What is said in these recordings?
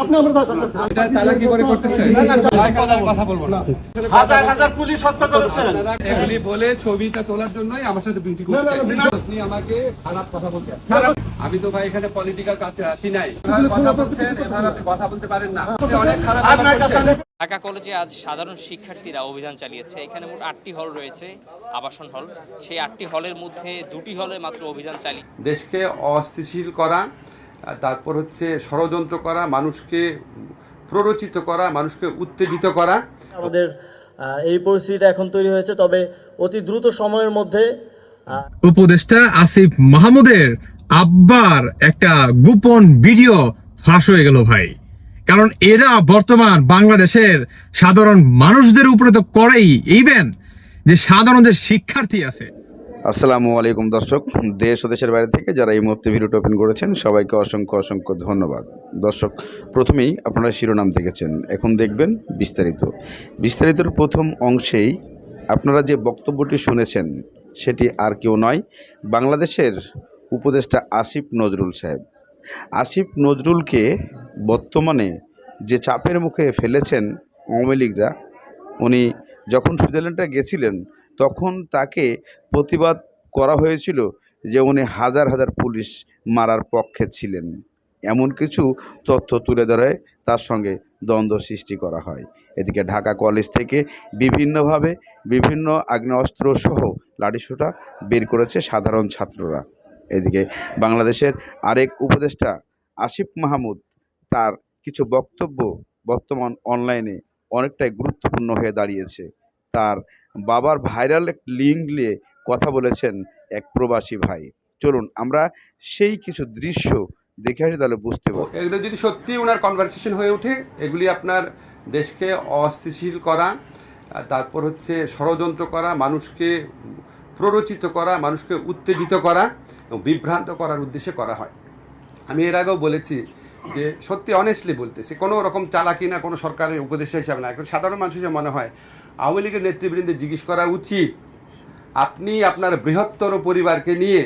আপনি আমরা করতেছেন এটা করে করতেছেন কথা বলব না। হাজার হাজার পুলিশ হত্যা করেছেন এগুলি বলে ছবিটা তোলার জন্যই আমার সাথে বিউটি না, না, করতে না, আপনি আমাকে খারাপ কথা বলতে আমি তো ভাই এখানে পলিটিক্যাল কাছে আসি নাই। কথা বলছেন এভাবে আপনি কথা বলতে পারেন না। অনেক খারাপ। ঢাকা কলেজে আজ সাধারণ শিক্ষার্থীরা অভিযান চালিয়েছে। এখানে মোট আটটি হল রয়েছে আবাসন হল। সেই আটটি হলের মধ্যে দুটি হলে মাত্র অভিযান চালিয়ে দেশকে অস্থিতিশীল করা তারপর হচ্ছে ষড়যন্ত্র করা মানুষকে প্ররোচিত করা মানুষকে উত্তেজিত করা। আমাদের এই পরিস্থিতিটা এখন তৈরি হয়েছে তবে অতি দ্রুত সময়ের মধ্যে উপদেষ্টা আসিফ মাহমুদের আব্বার একটা গোপন ভিডিও ফাঁস হয়ে গেল ভাই। কারণ এরা বর্তমান বাংলাদেশের সাধারণ মানুষদের উপরে তো করেই ইভেন যে সাধারণ যে শিক্ষার্থী আছে। আসসালামু আলাইকুম দর্শক। দেশ ও দেশের বাইরে থেকে যারা এই মুহূর্তে ভিডিওটা ওপেন করেছেন, সবাইকে অসংখ্য অসংখ্য ধন্যবাদ। দর্শক, প্রথমেই আপনারা শিরোনাম দেখেছেন। এখন দেখবেন বিস্তারিত। বিস্তারিতর প্রথম অংশেই আপনারা যে বক্তব্যটি শুনেছেন, সেটি আর কেউ নয়, বাংলাদেশের উপদেষ্টা আসিফ নজরুল সাহেব। আসিফ নজরুলকে বর্তমানে যে চাপের মুখে ফেলেছেন আওয়ামী লীগরা, উনি যখন সুইজারল্যান্ডে গেছিলেন তখন তাকে প্রতিবাদ করা হয়েছিল যে উনি হাজার হাজার পুলিশ মারার পক্ষে ছিলেন। এমন কিছু তথ্য তুলে ধরে তার সঙ্গে দ্বন্দ্ব সৃষ্টি করা হয়। এদিকে ঢাকা কলেজ থেকে বিভিন্নভাবে বিভিন্ন আগ্নেয়াস্ত্র সহ লাঠিসোঁটা বের করেছে সাধারণ ছাত্ররা। এদিকে বাংলাদেশের আরেক উপদেষ্টা আসিফ মাহমুদ তার কিছু বক্তব্য বর্তমান অনলাইনে অনেকটাই গুরুত্বপূর্ণ হয়ে দাঁড়িয়েছে। তার বাবার ভাইরাল এক লিঙ্ক নিয়ে কথা বলেছেন এক প্রবাসী ভাই। চলুন, আমরা সেই কিছু দৃশ্য দেখে আসি, তাহলে বুঝতে পারব। এগুলো যদি সত্যি ওনার কনভারসেশন হয়ে ওঠে, এগুলি আপনার দেশকে অস্থিতিশীল করা, তারপর হচ্ছে ষড়যন্ত্র করা, মানুষকে প্ররোচিত করা, মানুষকে উত্তেজিত করা এবং বিভ্রান্ত করার উদ্দেশ্যে করা হয়। আমি এর আগেও বলেছি যে সত্যি অনেস্টলি বলতেছি, কোনো রকম চালাকি না, কোনো সরকারের উপদেশ হিসাবে না, এখন সাধারণ মানুষ হিসেবে মনে হয় আওয়ামী লীগের নেতৃবৃন্দে জিজ্ঞেস করা উচিত, আপনি আপনার বৃহত্তর পরিবারকে নিয়ে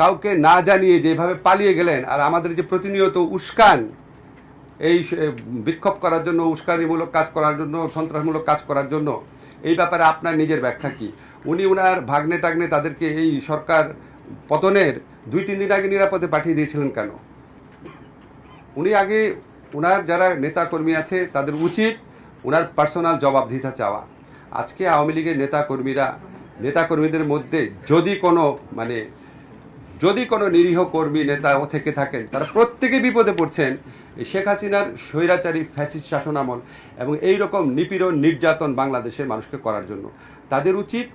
কাউকে না জানিয়ে যেভাবে পালিয়ে গেলেন আর আমাদের যে প্রতিনিয়ত উস্কান, এই বিক্ষোভ করার জন্য, উস্কানিমূলক কাজ করার জন্য, সন্ত্রাসমূলক কাজ করার জন্য, এই ব্যাপারে আপনার নিজের ব্যাখ্যা কি? উনি ওনার ভাগ্নে টাগ্নে তাদেরকে এই সরকার পতনের দুই তিন দিন আগে নিরাপদে পাঠিয়ে দিয়েছিলেন কেন? উনি আগে ওনার যারা নেতা কর্মী আছে তাদের উচিত ওনার পার্সোনাল জবাবদিহিতা চাওয়া। আজকে আওয়ামী লীগের নেতাকর্মীরা, নেতাকর্মীদের মধ্যে যদি কোনো মানে যদি কোনো নিরীহ কর্মী নেতা থেকে থাকেন, তারা প্রত্যেকে বিপদে পড়ছেন শেখ হাসিনার স্বৈরাচারী ফ্যাসিস্ট শাসনামল এবং এই রকম নিপীড়ন, নির্যাতন বাংলাদেশের মানুষকে করার জন্য। তাদের উচিত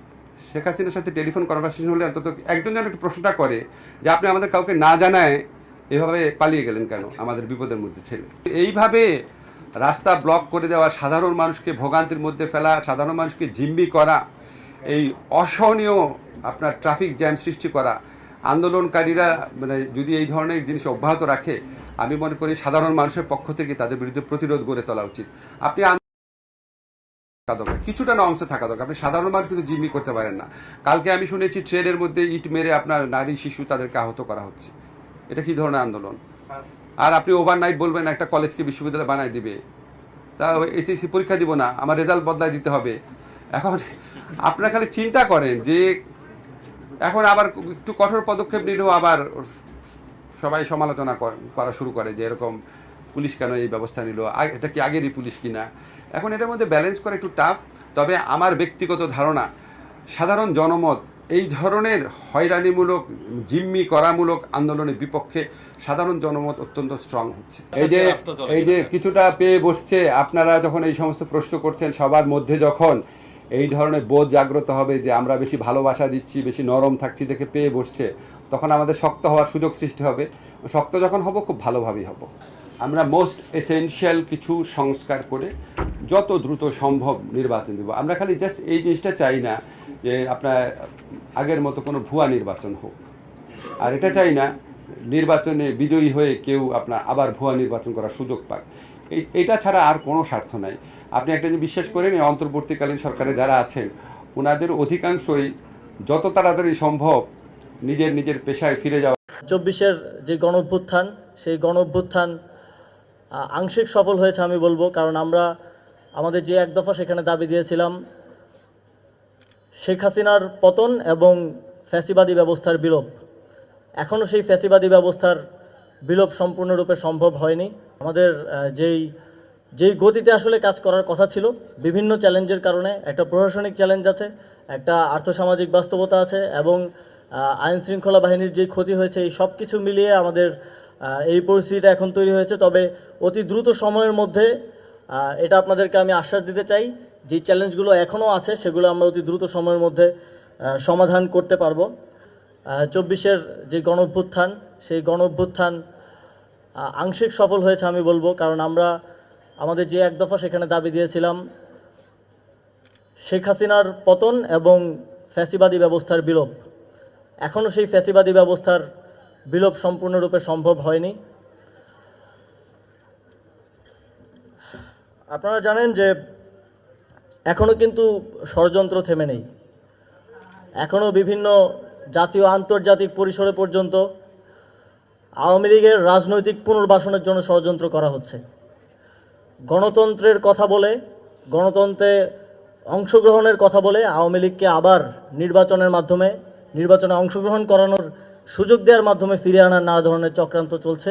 শেখ হাসিনার সাথে টেলিফোন কনভারসেশন হলে অন্তত একজন যেন একটু প্রশ্নটা করে যে আপনি আমাদের কাউকে না জানায় এভাবে পালিয়ে গেলেন কেন আমাদের বিপদের মধ্যে ছেলে। এইভাবে রাস্তা ব্লক করে দেওয়া, সাধারণ মানুষকে ভোগান্তির মধ্যে ফেলা, সাধারণ মানুষকে জিম্মি করা, এই অসহনীয় আপনার ট্রাফিক জ্যাম সৃষ্টি করা, আন্দোলনকারীরা মানে যদি এই ধরনের জিনিস অব্যাহত রাখে, আমি মনে করি সাধারণ মানুষের পক্ষ থেকে তাদের বিরুদ্ধে প্রতিরোধ গড়ে তোলা উচিত। আপনি থাকা দরকার, কিছুটা না অংশ থাকা দরকার। আপনি সাধারণ মানুষ কিন্তু জিম্মি করতে পারেন না। কালকে আমি শুনেছি ট্রেনের মধ্যে ইট মেরে আপনার নারী, শিশু তাদেরকে আহত করা হচ্ছে। এটা কি ধরনের আন্দোলন? আর আপনি ওভারনাইট বলবেন একটা কলেজকে বিশ্ববিদ্যালয় বানায় দিবে। তা এইচএসসি পরীক্ষা দিব না, আমার রেজাল্ট বদলায় দিতে হবে। এখন আপনারা খালি চিন্তা করেন যে এখন আবার একটু কঠোর পদক্ষেপ নিলেও আবার সবাই সমালোচনা কর- শুরু করে যে এরকম পুলিশ কেন এই ব্যবস্থা নিল? এটা কি আগেরই পুলিশ কিনা? এখন এটার মধ্যে ব্যালেন্স করা একটু টাফ তবে আমার ব্যক্তিগত ধারণা, সাধারণ জনমত এই ধরনের হয়রানিমূলক জিম্মি করামূলক আন্দোলনের বিপক্ষে সাধারণ জনমত অত্যন্ত স্ট্রং হচ্ছে। এই যে এই যে কিছুটা পেয়ে বসছে আপনারা যখন এই সমস্ত প্রশ্ন করছেন সবার মধ্যে যখন এই ধরনের বোধ জাগ্রত হবে যে আমরা বেশি ভালোবাসা দিচ্ছি বেশি নরম থাকছি দেখে পেয়ে বসছে তখন আমাদের শক্ত হওয়ার সুযোগ সৃষ্টি হবে। শক্ত যখন হব খুব ভালোভাবেই হব। আমরা মোস্ট এসেনশিয়াল কিছু সংস্কার করে যত দ্রুত সম্ভব নির্বাচন দেব। আমরা খালি জাস্ট এই জিনিসটা চাই না যে আপনার আগের মতো কোনো ভুয়া নির্বাচন হোক। আর এটা চাই না, নির্বাচনে বিজয়ী হয়ে কেউ আপনার আবার ভুয়া নির্বাচন করার সুযোগ পাক। এই, এটা ছাড়া আর কোনো স্বার্থ নাই। আপনি একটা জিনিস বিশ্বাস করেন, এই অন্তর্বর্তীকালীন সরকারে যারা আছেন ওনাদের অধিকাংশই যত তাড়াতাড়ি সম্ভব নিজের নিজের পেশায় ফিরে যাওয়া। চব্বিশের যে গণ অভ্যুত্থান সেই গণ অভ্যুত্থান আংশিক সফল হয়েছে আমি বলব। কারণ আমরা, আমাদের যে এক দফা সেখানে দাবি দিয়েছিলাম শেখ হাসিনার পতন এবং ফ্যাসিবাদী ব্যবস্থার বিলোপ। এখনও সেই ফ্যাসিবাদী ব্যবস্থার বিলোপ সম্পূর্ণরূপে সম্ভব হয়নি। আমাদের যেই যেই গতিতে আসলে কাজ করার কথা ছিল, বিভিন্ন চ্যালেঞ্জের কারণে একটা প্রশাসনিক চ্যালেঞ্জ আছে, একটা আর্থসামাজিক বাস্তবতা আছে এবং আইন শৃঙ্খলা বাহিনীর যে ক্ষতি হয়েছে, এই সব কিছু মিলিয়ে আমাদের এই পরিস্থিতিটা এখন তৈরি হয়েছে। তবে অতি দ্রুত সময়ের মধ্যে এটা আপনাদেরকে আমি আশ্বাস দিতে চাই যে চ্যালেঞ্জগুলো এখনও আছে, সেগুলো আমরা অতি দ্রুত সময়ের মধ্যে সমাধান করতে পারব। চব্বিশের যে গণ অভ্যুত্থান সেই গণ অভ্যুত্থান আংশিক সফল হয়েছে আমি বলব, কারণ আমরা আমাদের যে এক দফা সেখানে দাবি দিয়েছিলাম, শেখ হাসিনার পতন এবং ফ্যাসিবাদী ব্যবস্থার বিলোপ। এখনও সেই ফ্যাসিবাদী ব্যবস্থার বিলোপ সম্পূর্ণরূপে সম্ভব হয়নি। আপনারা জানেন যে এখনও কিন্তু ষড়যন্ত্র থেমে নেই। এখনও বিভিন্ন জাতীয় আন্তর্জাতিক পরিসরে পর্যন্ত আওয়ামী লীগের রাজনৈতিক পুনর্বাসনের জন্য ষড়যন্ত্র করা হচ্ছে। গণতন্ত্রের কথা বলে, গণতন্ত্রে অংশগ্রহণের কথা বলে আওয়ামী লীগকে আবার নির্বাচনের মাধ্যমে, নির্বাচনে অংশগ্রহণ করানোর সুযোগ দেওয়ার মাধ্যমে ফিরিয়ে আনার নানা ধরনের চক্রান্ত চলছে।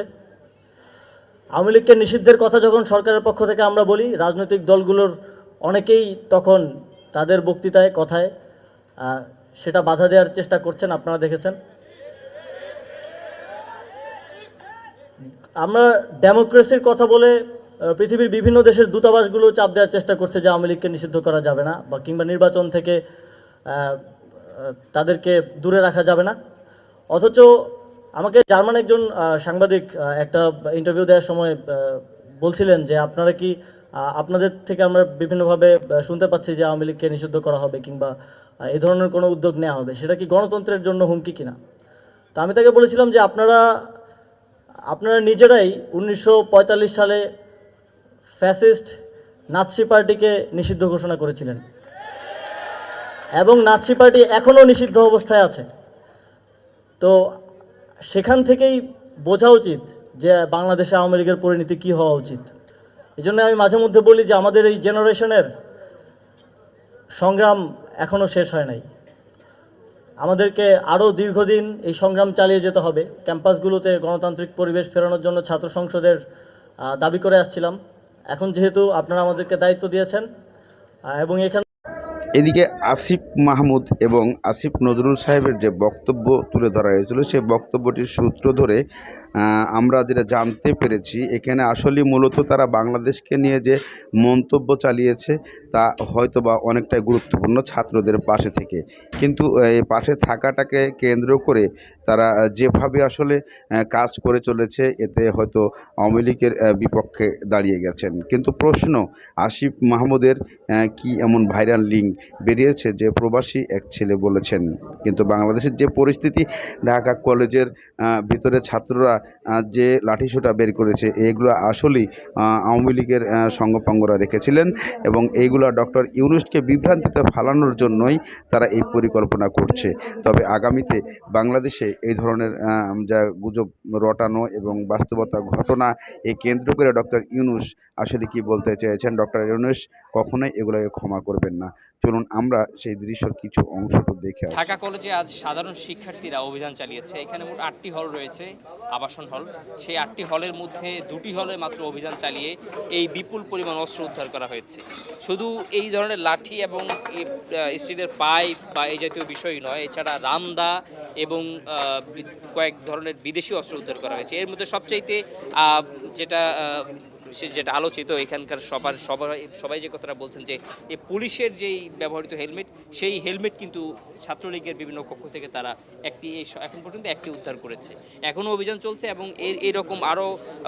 আওয়ামী লীগকে নিষিদ্ধের কথা যখন সরকারের পক্ষ থেকে আমরা বলি, রাজনৈতিক দলগুলোর অনেকেই তখন তাদের বক্তৃতায়, কথায় সেটা বাধা দেওয়ার চেষ্টা করছেন, আপনারা দেখেছেন। আমরা ডেমোক্রেসির কথা বলে পৃথিবীর বিভিন্ন দেশের দূতাবাসগুলো চাপ দেওয়ার চেষ্টা করছে যে আওয়ামী লীগকে নিষিদ্ধ করা যাবে না বা কিংবা নির্বাচন থেকে তাদেরকে দূরে রাখা যাবে না। অথচ আমাকে জার্মান একজন সাংবাদিক একটা ইন্টারভিউ দেওয়ার সময় বলছিলেন যে আপনারা কি আপনাদের থেকে আমরা বিভিন্নভাবে শুনতে পাচ্ছি যে আওয়ামী লীগকে নিষিদ্ধ করা হবে কিংবা এ ধরনের কোনো উদ্যোগ নেওয়া হবে। সেটা কি গণতন্ত্রের জন্য হুমকি কিনা? তো আমি তাকে বলেছিলাম যে আপনারা আপনারা নিজেরাই উনিশশো পঁয়তাল্লিশ সালে ফ্যাসিস্ট নাৎসি পার্টিকে নিষিদ্ধ ঘোষণা করেছিলেন। এবং নাৎসি পার্টি এখনও নিষিদ্ধ অবস্থায় আছে। তো সেখান থেকেই বোঝা উচিত যে বাংলাদেশে আওয়ামী লীগের পরিণতি কী হওয়া উচিত। এই জন্য আমি মাঝে মধ্যে বলি যে আমাদের এই জেনারেশনের সংগ্রাম এখনও শেষ হয় নাই। আমাদেরকে আরও দীর্ঘদিন এই সংগ্রাম চালিয়ে যেতে হবে। ক্যাম্পাসগুলোতে গণতান্ত্রিক পরিবেশ ফেরানোর জন্য ছাত্র সংসদের দাবি করে আসছিলাম। এখন যেহেতু আপনারা আমাদেরকে দায়িত্ব দিয়েছেন এবং এখানে এদিকে আসিফ মাহমুদ এবং আসিফ নজরুল সাহেবের যে বক্তব্য তুলে ধরা হয়েছিল, সেই বক্তব্যটির সূত্র ধরে আমরা যেটা জানতে পেরেছি, এখানে আসলে মূলত তারা বাংলাদেশকে নিয়ে যে মন্তব্য চালিয়েছে, তা হয়তো বা অনেকটাই গুরুত্বপূর্ণ ছাত্রদের পাশে থেকে। কিন্তু এই পাশে থাকাটাকে কেন্দ্র করে তারা যেভাবে আসলে কাজ করে চলেছে, এতে হয়তো আওয়ামী লীগের বিপক্ষে দাঁড়িয়ে গেছেন। কিন্তু প্রশ্ন, আসিফ মাহমুদের কি এমন ভাইরাল লিঙ্ক বেরিয়েছে যে প্রবাসী এক ছেলে বলেছেন? কিন্তু বাংলাদেশের যে পরিস্থিতি, ঢাকা কলেজের ভিতরে ছাত্ররা যে লাঠিসোঁটা বের করেছে, এগুলো আসলেই আওয়ামী লীগের সঙ্গপাঙ্গরা রেখেছিলেন এবং এইগুলো ডক্টর ইউনুসকে বিভ্রান্তিতে ফালানোর জন্যই তারা এই পরিকল্পনা করছে। তবে আগামীতে বাংলাদেশে এই ধরনের যা গুজব রটানো এবং বাস্তবতা ঘটনা এই কেন্দ্র করে ডক্টর ইউনুস আসলে কি বলতে চেয়েছেন? ডক্টর ইউনুস কখনোই এগুলোকে ক্ষমা করবেন না। চলুন আমরা সেই দৃশ্যর কিছু অংশটুকু দেখে ঢাকা কলেজে আজ সাধারণ শিক্ষার্থীরা অভিযান চালিয়েছে। এখানে মোট আটটি হল রয়েছে, আবাসন হল। সেই আটটি হলের মধ্যে দুটি হলে মাত্র অভিযান চালিয়ে এই বিপুল পরিমাণ অস্ত্র উদ্ধার করা হয়েছে। শুধু এই ধরনের লাঠি এবং স্টিলের পাইপ বা এই জাতীয় বিষয় নয়, এছাড়া রামদা এবং কয়েক ধরনের বিদেশি অস্ত্র উদ্ধার করা হয়েছে। এর মধ্যে সবচাইতে যেটা যেটা আলোচিত, এখানকার সবার সবাই সবাই যে কথাটা বলছেন যে এই পুলিশের যেই ব্যবহৃত হেলমেট, সেই হেলমেট কিন্তু ছাত্রলীগের বিভিন্ন কক্ষ থেকে তারা একটি এখন পর্যন্ত একটি উদ্ধার করেছে। এখনও অভিযান চলছে এবং এর, এরকম আরও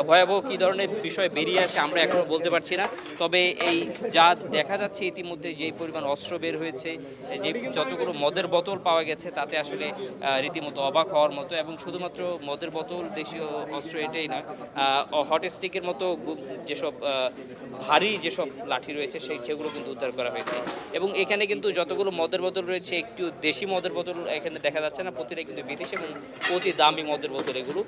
ভয়াবহ কী ধরনের বিষয় বেরিয়ে আসে আমরা এখনও বলতে পারছি না। তবে এই যা দেখা যাচ্ছে ইতিমধ্যে যেই পরিমাণ অস্ত্র বের হয়েছে, যে যতগুলো মদের বোতল পাওয়া গেছে, তাতে আসলে রীতিমতো অবাক হওয়ার মতো এবং শুধুমাত্র মদের বোতল, দেশীয় অস্ত্র এটাই নয় হট স্টিকের মতো যেসব ভারী যেসব লাঠি রয়েছে সেই সেগুলো কিন্তু উদ্ধার করা হয়েছে। এবং এখানে কিন্তু যতগুলো মদের বোতল রয়েছে একটু দেশি মদের বোতল এখানে দেখা যাচ্ছে না প্রতিটা কিন্তু বিদেশি এবং অতি দামি মদের বোতল এগুলো।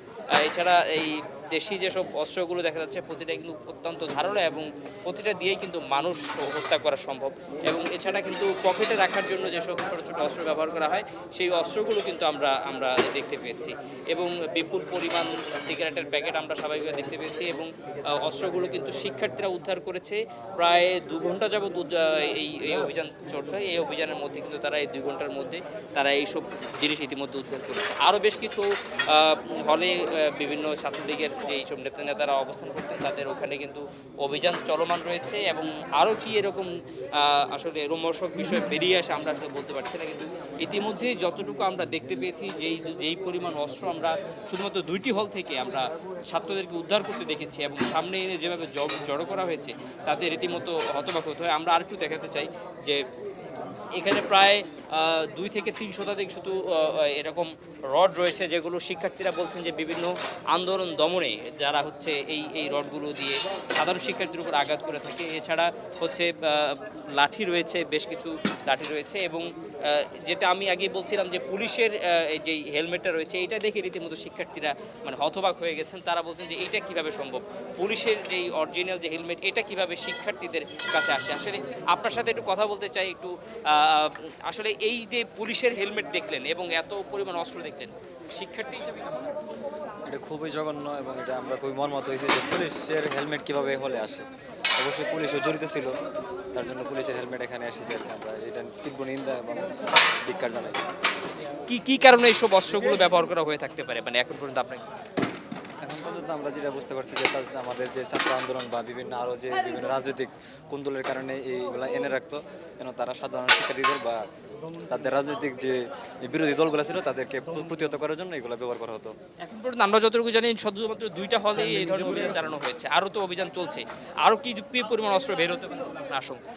এছাড়া এই দেশি যেসব অস্ত্রগুলো দেখা যাচ্ছে প্রতিটা কিন্তু অত্যন্ত ধারালো এবং প্রতিটা দিয়েই কিন্তু মানুষ হত্যা করা সম্ভব। এবং এছাড়া কিন্তু পকেটে রাখার জন্য যেসব ছোট ছোট অস্ত্র ব্যবহার করা হয় সেই অস্ত্রগুলো কিন্তু আমরা আমরা দেখতে পেয়েছি। এবং বিপুল পরিমাণ সিগারেটের প্যাকেট আমরা স্বাভাবিকভাবে দেখতে পেয়েছি এবং আহ, অস্ত্রগুলো কিন্তু শিক্ষার্থীরা উদ্ধার করেছে। প্রায় দু ঘণ্টা যাবৎ এই এই অভিযান চলছে এই অভিযানের মধ্যে কিন্তু তারা এই দুই ঘণ্টার মধ্যে তারা এইসব জিনিস ইতিমধ্যে উদ্ধার করেছে। আরও বেশ কিছু হলে বিভিন্ন ছাত্রলীগের যে এইসব নেতা নেতারা অবস্থান করতেন, তাদের ওখানে কিন্তু অভিযান চলমান রয়েছে এবং আরও কি এরকম আসলে রোমর্ষক বিষয় বেরিয়ে আসে আমরা আসলে বলতে পারছি না। কিন্তু ইতিমধ্যেই যতটুকু আমরা দেখতে পেয়েছি, যেই যেই পরিমাণ অস্ত্র আমরা শুধুমাত্র দুইটি হল থেকে আমরা ছাত্রদেরকে উদ্ধার করতে দেখেছি এবং সামনে এনে যেভাবে জড়ো করা হয়েছে, তাতে রীতিমতো হতবাক হতে হয়। আমরা আরেকটু দেখাতে চাই যে এখানে প্রায় দুই থেকে তিন শতাধিক শুধু এরকম রড রয়েছে যেগুলো শিক্ষার্থীরা বলছেন যে বিভিন্ন আন্দোলন দমনে যারা হচ্ছে এই এই রডগুলো দিয়ে সাধারণ শিক্ষার্থীর উপর আঘাত করে থাকে। এছাড়া হচ্ছে লাঠি রয়েছে, বেশ কিছু লাঠি রয়েছে এবং যেটা আমি আগে বলছিলাম যে পুলিশের আহ, এই যে হেলমেটটা রয়েছে এটা দেখে রীতিমতো শিক্ষার্থীরা মানে হতবাক হয়ে গেছেন। তারা বলছেন যে এইটা কীভাবে সম্ভব? পুলিশের যেই অরিজিনাল যে হেলমেট এটা কীভাবে শিক্ষার্থীদের কাছে আসে? আসলে আপনার সাথে একটু কথা বলতে চাই একটু আসলে এই যে পুলিশের হেলমেট দেখলেন এবং এত পরিমাণ অস্ত্র দেখলেন শিক্ষার্থী হিসেবে এটা খুবই জঘন্য এবং এটা আমরা খুবই মর্মাহত হয়েছি যে পুলিশের হেলমেট কীভাবে হলে আসে। অবশ্যই পুলিশও জড়িত ছিল। তার জন্য পুলিশের হেলমেট এখানে এসেছে আর কি। আমরা এটা তীব্র নিন্দা এবং ধিক্কার জানাই। কি কি কারণে এইসব অস্ত্রগুলো ব্যবহার করা হয়ে থাকতে পারে? মানে এখন পর্যন্ত আপনাকে পর্যন্ত আমরা যেটা বুঝতে পারছি যে আমাদের যে ছাত্র আন্দোলন বা বিভিন্ন আরও যে বিভিন্ন রাজনৈতিক কুন্দলের কারণে এইগুলা এনে রাখতো যেন তারা সাধারণ শিক্ষার্থীদের বা তাদের রাজনৈতিক যে বিরোধী দলগুলো ছিল তাদেরকে প্রতিহত করার জন্য এগুলো ব্যবহার করা হতো। এখন পর্যন্ত আমরা যতটুকু জানি শুধুমাত্র দুইটা হলে এই ধরনের অভিযান চালানো হয়েছে। আরও তো অভিযান চলছে। আরও কি কি পরিমাণ অস্ত্র বের হতে পারে? আশঙ্কা?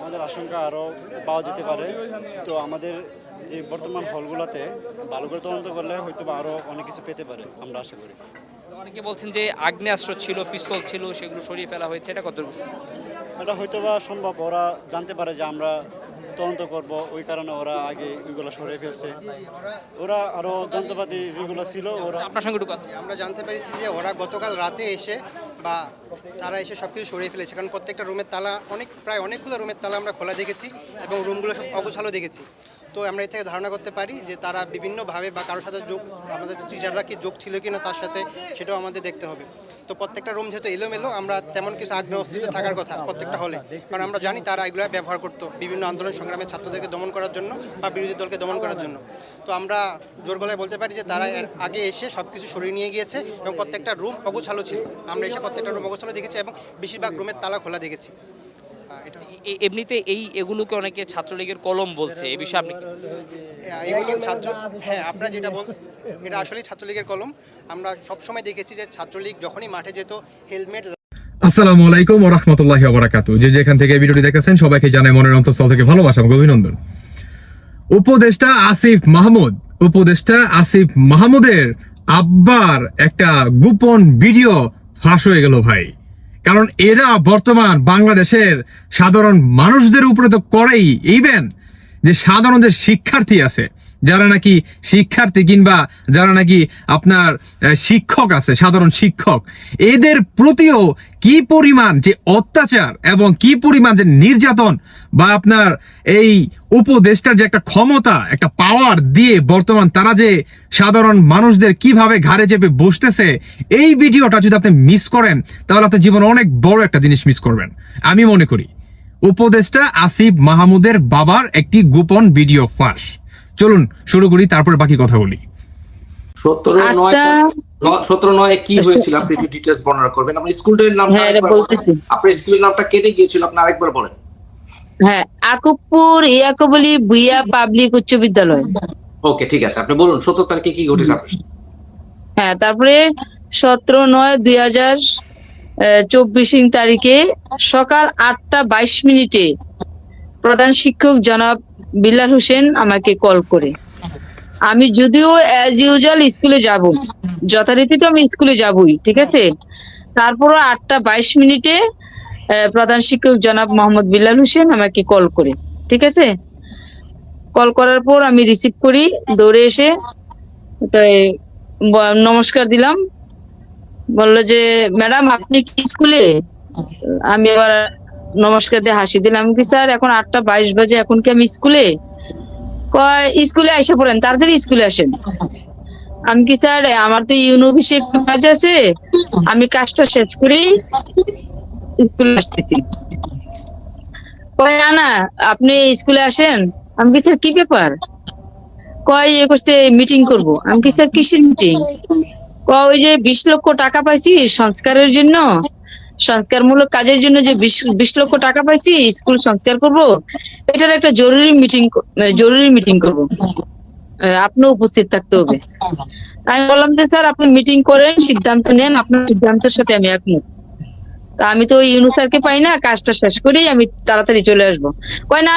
আমাদের আশঙ্কা আরও পাওয়া যেতে পারে। তো আমাদের যে বর্তমান হলগুলোতে ভালো করে তদন্ত করলে হয়তো বা আরও অনেক কিছু পেতে পারে আমরা আশা করি। অনেকে বলছেন যে আগ্নেয়াস্ত্র ছিল পিস্তল ছিল সেগুলো সরিয়ে ফেলা হয়েছে এটা কতটুকু এটা হয়তো বা সম্ভব। ওরা জানতে পারে যে আমরা তদন্ত করব ওই কারণে ওরা আগে ওইগুলো সরিয়ে ফেলছে। ওরা আরও যন্ত্রপাতি যেগুলো ছিল ওরা আপনার সঙ্গে কথা। আমরা জানতে পেরেছি যে ওরা গতকাল রাতে এসে বা তারা এসে সব কিছু সরিয়ে ফেলেছে কারণ প্রত্যেকটা রুমের তালা অনেক প্রায় অনেকগুলো রুমের তালা আমরা খোলা দেখেছি এবং রুমগুলো সব অগোছালো দেখেছি। তো আমরা এর থেকে ধারণা করতে পারি যে তারা বিভিন্নভাবে বা কারোর সাথে যোগ, আমাদের টিচাররা কি যোগ ছিল কিনা তার সাথে সেটাও আমাদের দেখতে হবে। তো প্রত্যেকটা রুম যেহেতু এলোমেলো, আমরা তেমন কিছু আগ্রহ থাকার কথা প্রত্যেকটা হলে কারণ আমরা জানি তারা এগুলো ব্যবহার করতো বিভিন্ন আন্দোলন সংগ্রামে ছাত্রদেরকে দমন করার জন্য বা বিরোধী দলকে দমন করার জন্য। তো আমরা জোর গলায় বলতে পারি যে তারা এর আগে এসে সব কিছু সরিয়ে নিয়ে গিয়েছে এবং প্রত্যেকটা রুম অগোছালো ছিল। আমরা এসে প্রত্যেকটা রুম অগোছালো দেখেছি এবং বেশিরভাগ রুমের তালা খোলা দেখেছি। এটা এমনিতে এই এগুলোকে অনেকে ছাত্রলীগের কলম বলছে এ বিষয়ে আপনি কি- এগুলো ছাত্র হ্যাঁ আপনারা যেটা বল এটা আসলেই ছাত্রলীগের কলম। আমরা সবসময় দেখেছি যে ছাত্রলীগ যখনই মাঠে যেত হেলমেট আসসালামু আলাইকুম ওয়া রাহমাতুল্লাহি ওয়া বারাকাতুহু। যে যেখান থেকে ভিডিওটি দেখেছেন সবাইকে জানাই মনের অন্তঃস্থল থেকে ভালোবাসা এবং অভিনন্দন। উপদেষ্টা আসিফ মাহমুদ উপদেষ্টা আসিফ মাহমুদের আব্বার একটা গোপন ভিডিও ফাঁস হয়ে গেল ভাই। কারণ এরা বর্তমান বাংলাদেশের সাধারণ মানুষদের উপরে তো করেই ইভেন যে সাধারণ যে শিক্ষার্থী আছে যারা নাকি শিক্ষার্থী কিংবা যারা নাকি আপনার শিক্ষক আছে, সাধারণ শিক্ষক, এদের প্রতিও কি পরিমাণ যে অত্যাচার এবং কি পরিমাণ যে নির্যাতন বা আপনার এই উপদেশটার যে একটা ক্ষমতা, একটা পাওয়ার দিয়ে বর্তমান তারা যে সাধারণ মানুষদের কীভাবে ঘাড়ে চেপে বসতেছে, এই ভিডিওটা যদি আপনি মিস করেন, তাহলে আপনি জীবনে অনেক বড় একটা জিনিস মিস করবেন। আমি মনে করি, উপদেষ্টা আসিফ মাহমুদের বাবার একটি গোপন ভিডিও ফাঁস চলুন শুরু করি তারপর বাকি কথা বলি। সতেরো নয় সতেরো নয় কি হয়েছিল? আপনি একটু ডিটেলস বর্ণনা করবেন। আপনার স্কুলের নামটা হ্যাঁ। আপনার স্কুলের নামটা কেটে গিয়েছিল আপনি আরেকবার বলেন। হ্যাঁ আকুবপুর ইয়াকবলি বুইয়া পাবলিক উচ্চ বিদ্যালয়। ওকে ঠিক আছে। আপনি বলুন সতেরো তারিখে কি ঘটেছে আপনার হ্যাঁ তারপরে সতেরো নয় দুই হাজার চব্বিশ তারিখে সকাল আটটা বাইশ মিনিটে প্রধান শিক্ষক জনাব বিল্লাল হোসেন আমাকে কল করে। আমি যদিও অ্যাজ ইউজুয়াল স্কুলে যাব। যথারীতি তো আমি স্কুলে যাবই, ঠিক আছে? তারপরও আটটা বাইশ মিনিটে প্রধান শিক্ষক জনাব মোহাম্মদ বিল্লাল হোসেন আমাকে কল করে, ঠিক আছে? কল করার পর আমি রিসিভ করি, দৌড়ে এসে নমস্কার দিলাম। বলল যে, ম্যাডাম, আপনি কি স্কুলে আমি এবার নমস্কার দিয়ে হাসি দিলাম কি স্যার? এখন আটটা বাইশ বাজে, এখন কি আমি স্কুলে? কয়, স্কুলে এসে পড়েন, তাড়াতাড়ি স্কুলে আসেন। আমি কি স্যার, আমার তো ইউনো কাজ আছে, আমি কাজটা শেষ করেই স্কুলে আসতেছি। কয় না আপনি স্কুলে আসেন? আমি কি স্যার, কি ব্যাপার? কয় ইয়ে করছে মিটিং করব। আমি কি স্যার, কিসের মিটিং কয়, ওই যে বিশ লক্ষ টাকা পাইছি সংস্কারের জন্য সংস্কারমূলক কাজের জন্য যে বিশ লক্ষ টাকা পাইছি, স্কুল সংস্কার করব, এটার একটা জরুরি মিটিং জরুরি মিটিং করব। আপনিও উপস্থিত থাকতে হবে। আমি বললাম যে, স্যার, আপনি মিটিং করেন, সিদ্ধান্ত নেন, আপনার সিদ্ধান্তের সাথে আমি একমত। তা আমি তো ইউনুসারকে পাই না, কাজটা শেষ করেই আমি তাড়াতাড়ি চলে আসব। কয় না